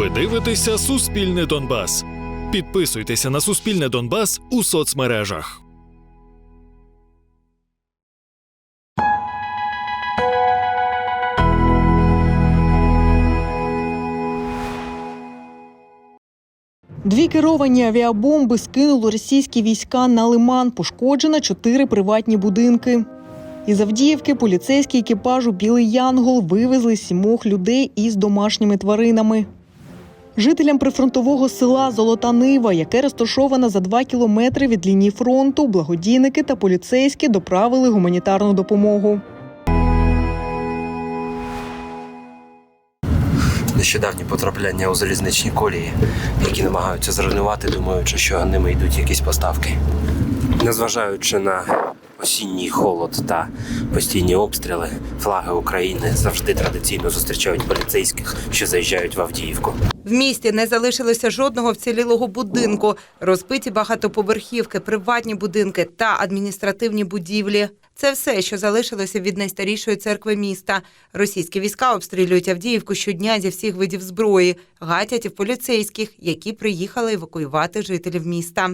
Ви дивитеся Суспільне Донбас. Підписуйтеся на Суспільне Донбас у соцмережах. Дві керовані авіабомби скинули російські війська на лиман. Пошкоджено чотири приватні будинки. Із Авдіївки поліцейський екіпажу Білий Янгол вивезли сімох людей із домашніми тваринами. Жителям прифронтового села Золота Нива, яке розташоване за два кілометри від лінії фронту, благодійники та поліцейські доправили гуманітарну допомогу. Нещодавні потрапляння у залізничні колії, які намагаються зруйнувати, думаючи, що ними йдуть якісь поставки. Незважаючи на осінній холод та постійні обстріли, флаги України завжди традиційно зустрічають поліцейських, що заїжджають в Авдіївку. В місті не залишилося жодного вцілілого будинку. Розбиті багатоповерхівки, приватні будинки та адміністративні будівлі. Це все, що залишилося від найстарішої церкви міста. Російські війська обстрілюють Авдіївку щодня зі всіх видів зброї, гатять і в поліцейських, які приїхали евакуювати жителів міста.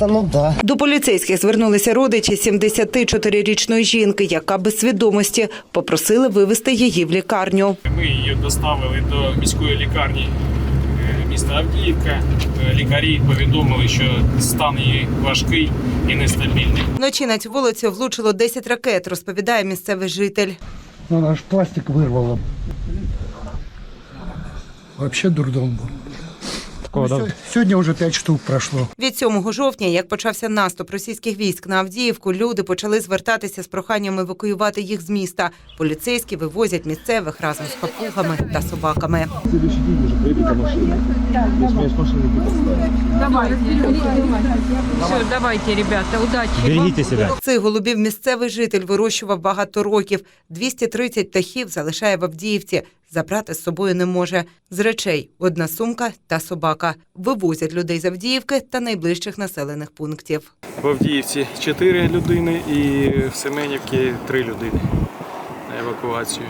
Та ну да. До поліцейських звернулися родичі 74-річної жінки, яка без свідомості попросили вивезти її в лікарню. Ми її доставили до міської лікарні е, міста Авдіївка. Е, Лікарі повідомили, що стан її важкий і нестабільний. Вночі на цю вулицю влучило 10 ракет, розповідає місцевий житель. Вона аж пластик вирвала. Вообще дурдом був. Ну, сьо- Сьогодні вже 5 штук пройшло. Від 7 жовтня, як почався наступ російських військ на Авдіївку, люди почали звертатися з проханням евакуювати їх з міста. Поліцейські вивозять місцевих разом з папугами та собаками. Давайте, ребята, удачи. Берегите себя. Цих голубів місцевий житель вирощував багато років. 230 птахів залишає в Авдіївці. Забрати з собою не може. З речей одна сумка та собака. Вивозять людей з Авдіївки та найближчих населених пунктів. В Авдіївці 4 людини і в Семенівці 3 людини на евакуацію.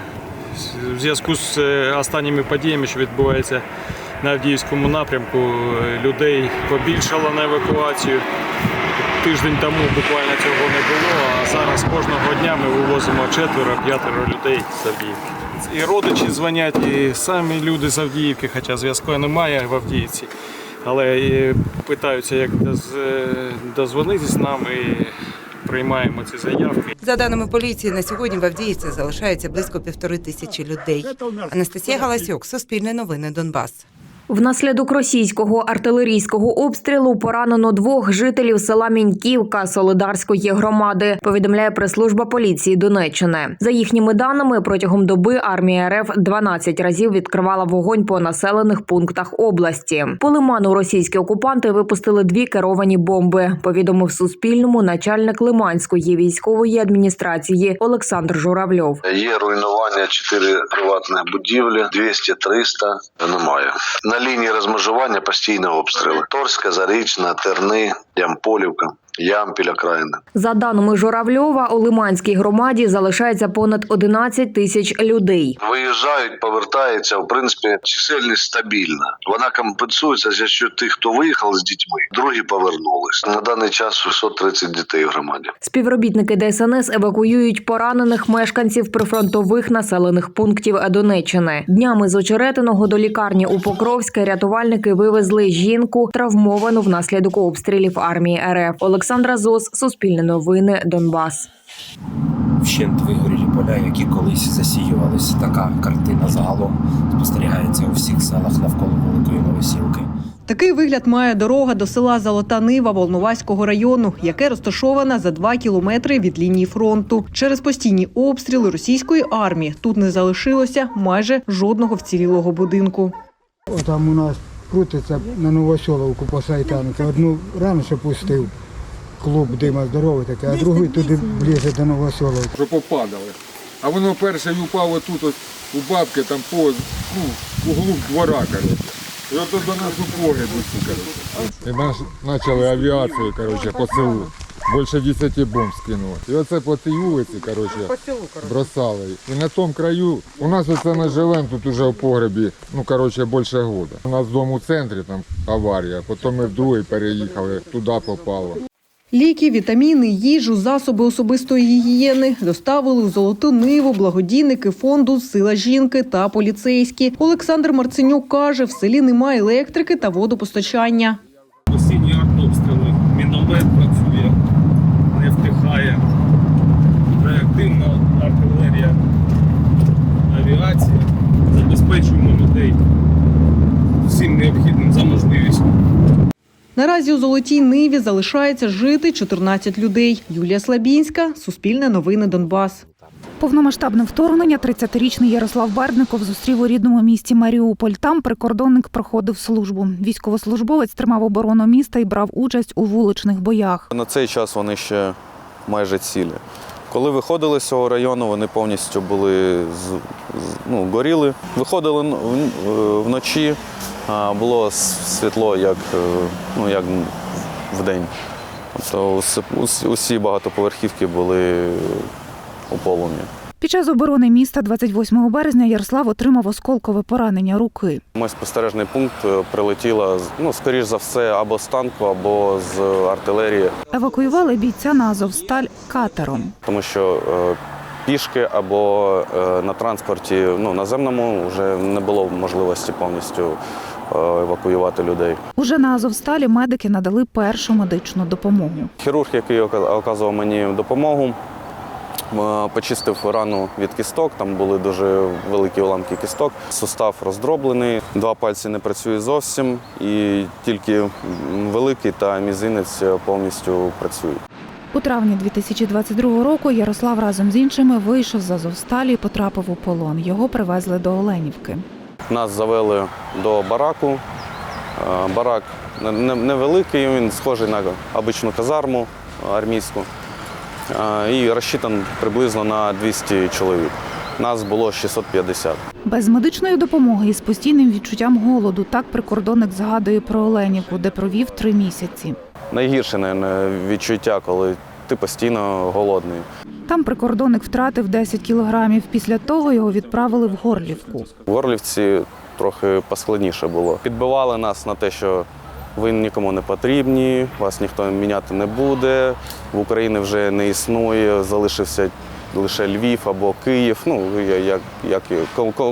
В зв'язку з е, останніми подіями, що відбуваються на Авдіївському напрямку, е, людей побільшало на евакуацію. Тиждень тому буквально цього не було, а зараз кожного дня ми вивозимо четверо-п'ятеро людей з Авдіївки. І родичі дзвонять, і самі люди з Авдіївки, хоча зв'язку немає в Авдіївці. Але і питаються, як дозвонитися з нами. нам і приймаємо ці заявки. За даними поліції, на сьогодні в Авдіївці залишається близько півтори тисячі людей. Анастасія Галасюк, Суспільне новини Донбас. Внаслідок російського артилерійського обстрілу поранено двох жителів села Міньківка Солидарської громади. Повідомляє прес-служба поліції Донеччини. За їхніми даними, протягом доби армія РФ 12 разів відкривала вогонь по населених пунктах області. По лиману російські окупанти випустили дві керовані бомби. Повідомив Суспільному начальник Лиманської військової адміністрації Олександр Журавльов. Є руйнування 4 приватних будівлі, 200-300 немає. Лінії розмежування постійно обстріли. Торська, Зарічна, Терни, Ямполівка, Ямпіль, окраїни. За даними Журавльова, у Лиманській громаді залишається понад 11 тисяч людей. Виїжджають, повертаються. В принципі, чисельність стабільна. Вона компенсується за що тих, хто виїхав з дітьми, другі повернулись. На даний час 630 дітей в громаді. Співробітники ДСНС евакуюють поранених мешканців прифронтових населених пунктів Донеччини. Днями з очеретиного до лікарні у Покровське рятувальники вивезли жінку, травмовану внаслідок обстрілів армії РФ. Олександра Зос, Суспільне новини, Донбас. Вщент вигорілі поля, які колись засіювалися. Така картина загалом спостерігається у всіх селах навколо Великої Новосілки. Такий вигляд має дорога до села Золота Нива Волноваського району, яке розташоване за два кілометри від лінії фронту. Через постійні обстріли російської армії тут не залишилося майже жодного вцілілого будинку. Там у нас крутиться на Новоселовку по Сайтану. То одну раніше пустив. Клуб дима здоровий такий, а другий туди ближче до Новоселовки. що попадали. А воно перше й упало тут от, у бабки там по ну, углу двора, коротше. І от до нас у усі, коротше. І нас почали авіацію, коротше, по селу. Більше 10 бомб скинуло. І оце по цій вулиці, коротше, бросали. І на тому краю, у нас оце ми живемо тут уже в погребі, ну, коротше, більше года. У нас дом у центрі, там аварія, потім ми в другий переїхали, туди попало. Ліки, вітаміни, їжу, засоби особистої гігієни доставили у золоту ниву благодійники фонду Сила жінки та поліцейські. Олександр Марценюк каже, в селі немає електрики та водопостачання. Осінні артобстріли, міномет працює, не втихає. Реактивна артилерія, авіація. Забезпечуємо людей всім необхідним за можливістю. Наразі у золотій ниві залишається жити 14 людей. Юлія Слабінська, Суспільне новини Донбас. Повномасштабне вторгнення 30-річний Ярослав Бердников зустрів у рідному місті Маріуполь. Там прикордонник проходив службу. Військовослужбовець тримав оборону міста і брав участь у вуличних боях. На цей час вони ще майже цілі. Коли виходили з цього району, вони повністю були ну, горіли. Виходили н- вночі, було світло, як, е, ну, як в день. Тобто усі- багатоповерхівки були у полум'ї. Під час оборони міста 28 березня Ярослав отримав осколкове поранення руки. Мой спостережний пункт е, прилетіла, ну, скоріш за все, або з танку, або з артилерії. Евакуювали бійця на Азовсталь катером. тому що е, пішки або на транспорті ну, наземному вже не було можливості повністю евакуювати людей. Уже на Азовсталі медики надали першу медичну допомогу. Хірург, який оказував мені допомогу, е, почистив рану від кісток. Там були дуже великі уламки кісток. Сустав роздроблений, два пальці не працюють зовсім, і тільки великий та мізинець повністю працюють. У травні 2022 року Ярослав разом з іншими вийшов з Азовсталі і потрапив у полон. Його привезли до Оленівки. Нас завели до бараку. Е, Барак не- не- невеликий, він схожий на обичну казарму армійську. Е, І розчитан приблизно на 200 чоловік. Нас було 650. Без медичної допомоги і з постійним відчуттям голоду так прикордонник згадує про Оленівку, де провів три місяці. Найгірше наверное, відчуття, коли ти постійно голодний. Там прикордонник втратив 10 кілограмів. Після того його відправили в Горлівку. В Горлівці трохи поскладніше було. Підбивали нас на те, що ви нікому не потрібні, вас ніхто міняти не буде. В Україні вже не існує, залишився лише Львів або Київ. Ну, як, як,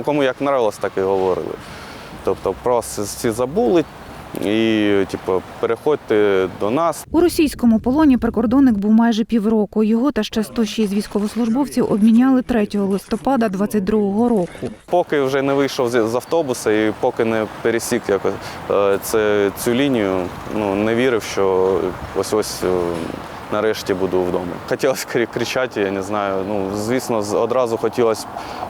кому- як нравилось, так і говорили. Тобто про всі забули і типу, переходьте до нас. У російському полоні прикордонник був майже півроку. Його та ще 106 військовослужбовців обміняли 3 листопада 22-го року. Поки вже не вийшов з автобуса і поки не пересік якось е, це, цю лінію, ну не вірив, що ось ось е, нарешті буду вдома. Хотілося кричати, я не знаю. Ну, звісно, одразу хотілося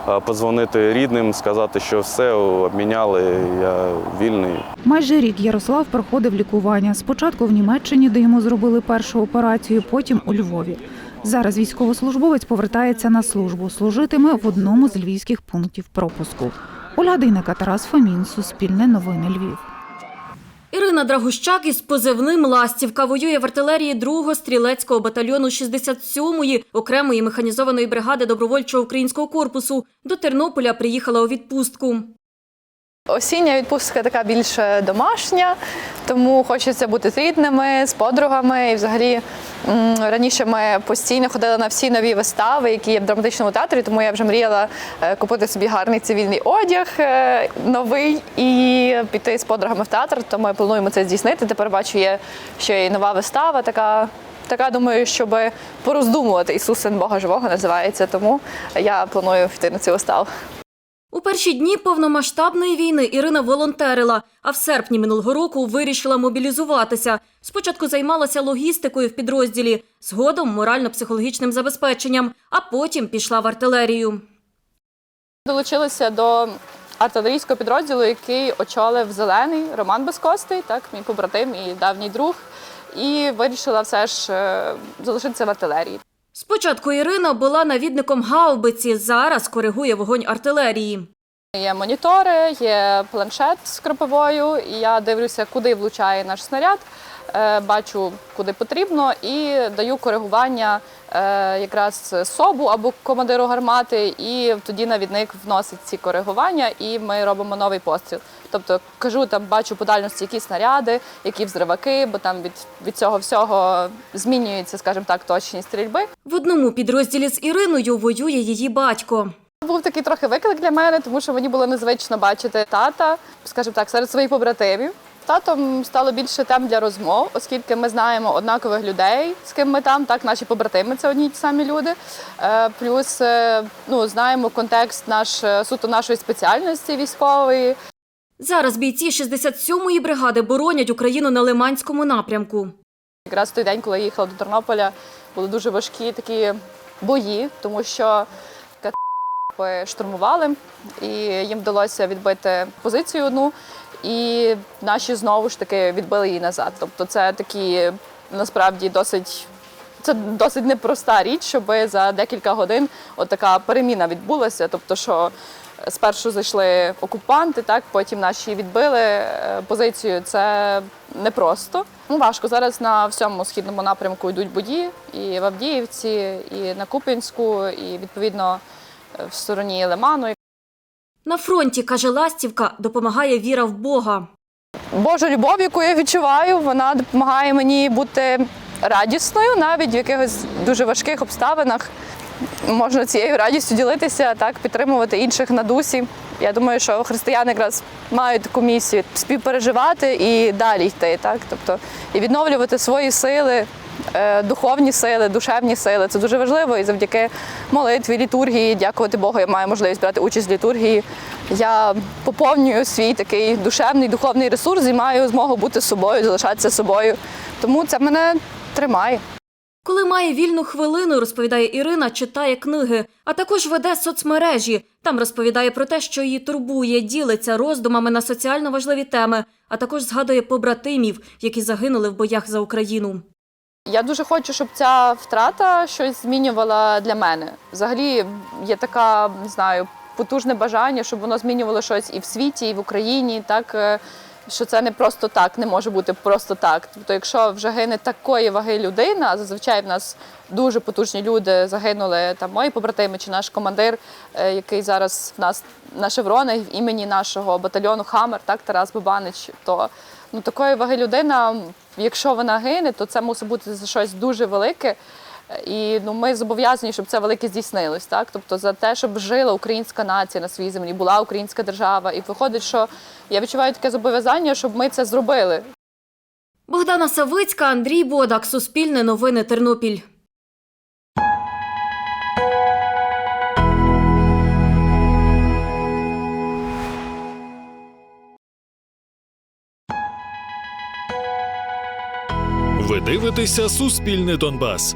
е, подзвонити рідним, сказати, що все обміняли, я вільний. Майже рік Ярослав проходив лікування. Спочатку в Німеччині, де йому зробили першу операцію, потім у Львові. Зараз військовослужбовець повертається на службу. Служитиме в одному з львівських пунктів пропуску. Ольга Дейнека, Тарас Фомін, Суспільне новини Львів. Ірина Драгущак із позивним Ластівка воює в артилерії 2-го стрілецького батальйону 67-ї окремої механізованої бригади добровольчого українського корпусу. До Тернополя приїхала у відпустку. Осіння відпустка така більш домашня, тому хочеться бути з рідними, з подругами. І взагалі раніше ми постійно ходили на всі нові вистави, які є в драматичному театрі, тому я вже мріяла е, купити собі гарний цивільний одяг е, новий і піти з подругами в театр. То ми плануємо це здійснити. Тепер бачу, є ще й нова вистава, така. Така думаю, щоб пороздумувати Ісус Син Бога Живого називається. Тому я планую піти на цю виставу. У перші дні повномасштабної війни Ірина волонтерила, а в серпні минулого року вирішила мобілізуватися. Спочатку займалася логістикою в підрозділі, згодом морально-психологічним забезпеченням, а потім пішла в артилерію. Долучилися до артилерійського підрозділу, який очолив зелений Роман Безкостий, так, мій побратим і давній друг. І вирішила все ж е, залишитися в артилерії. Спочатку Ірина була навідником гаубиці, зараз коригує вогонь артилерії. Є монітори, є планшет з кропивою, і я дивлюся, куди влучає наш снаряд. е, бачу, куди потрібно, і даю коригування е, якраз СОБу або командиру гармати, і тоді навідник вносить ці коригування, і ми робимо новий постріл. Тобто кажу, там бачу по дальності які снаряди, які взриваки, бо там від, від цього всього змінюється, скажімо так, точність стрільби. В одному підрозділі з Іриною воює її батько. Був такий трохи виклик для мене, тому що мені було незвично бачити тата, скажімо так, серед своїх побратимів. Татом стало більше тем для розмов, оскільки ми знаємо однакових людей, з ким ми там, так наші побратими це одні й ті самі люди. Е, Плюс е, ну, знаємо контекст наш е, суто нашої спеціальності військової. Зараз бійці 67-ї бригади боронять Україну на Лиманському напрямку. Якраз той день, коли я їхала до Тернополя, були дуже важкі такі бої, тому що штурмували, і їм вдалося відбити позицію одну, і наші знову ж таки відбили її назад. Тобто це такі насправді досить. Це досить непроста річ, щоб за декілька годин от така переміна відбулася. Тобто, що спершу зайшли окупанти, так потім наші відбили е, позицію. Це непросто. Ну, важко. Зараз на всьому східному напрямку йдуть бої, і в Авдіївці, і на Куп'янську, і відповідно е, в стороні Лиману. На фронті, каже Ластівка, допомагає віра в Бога. Божа любов, яку я відчуваю, вона допомагає мені бути радісною навіть в якихось дуже важких обставинах. Можна цією радістю ділитися, так, підтримувати інших на дусі. Я думаю, що християни якраз мають таку місію співпереживати і далі йти, так? тобто і відновлювати свої сили, е, духовні сили, душевні сили. Це дуже важливо. І завдяки молитві, літургії, дякувати Богу, я маю можливість брати участь в літургії. Я поповнюю свій такий душевний, духовний ресурс і маю змогу бути собою, залишатися собою. Тому це мене тримає. Коли має вільну хвилину, розповідає Ірина, читає книги, а також веде соцмережі. Там розповідає про те, що її турбує, ділиться роздумами на соціально важливі теми, а також згадує побратимів, які загинули в боях за Україну. Я дуже хочу, щоб ця втрата щось змінювала для мене. Взагалі є така, не знаю, потужне бажання, щоб воно змінювало щось і в світі, і в Україні. Так е, що це не просто так, не може бути просто так. Тобто, якщо вже гине такої ваги людина, а зазвичай в нас дуже потужні люди загинули там мої побратими чи наш командир, е, який зараз в нас на шевронах в імені нашого батальйону Хамер, так Тарас Бабанич, то ну такої ваги людина, якщо вона гине, то це мусить бути за щось дуже велике. І ну, ми зобов'язані, щоб це велике здійснилось. Так? Тобто за те, щоб жила українська нація на своїй землі, була українська держава. І виходить, що я відчуваю таке зобов'язання, щоб ми це зробили. Богдана Савицька, Андрій Бодак, Суспільне новини Тернопіль. Ви дивитеся Суспільне Донбас.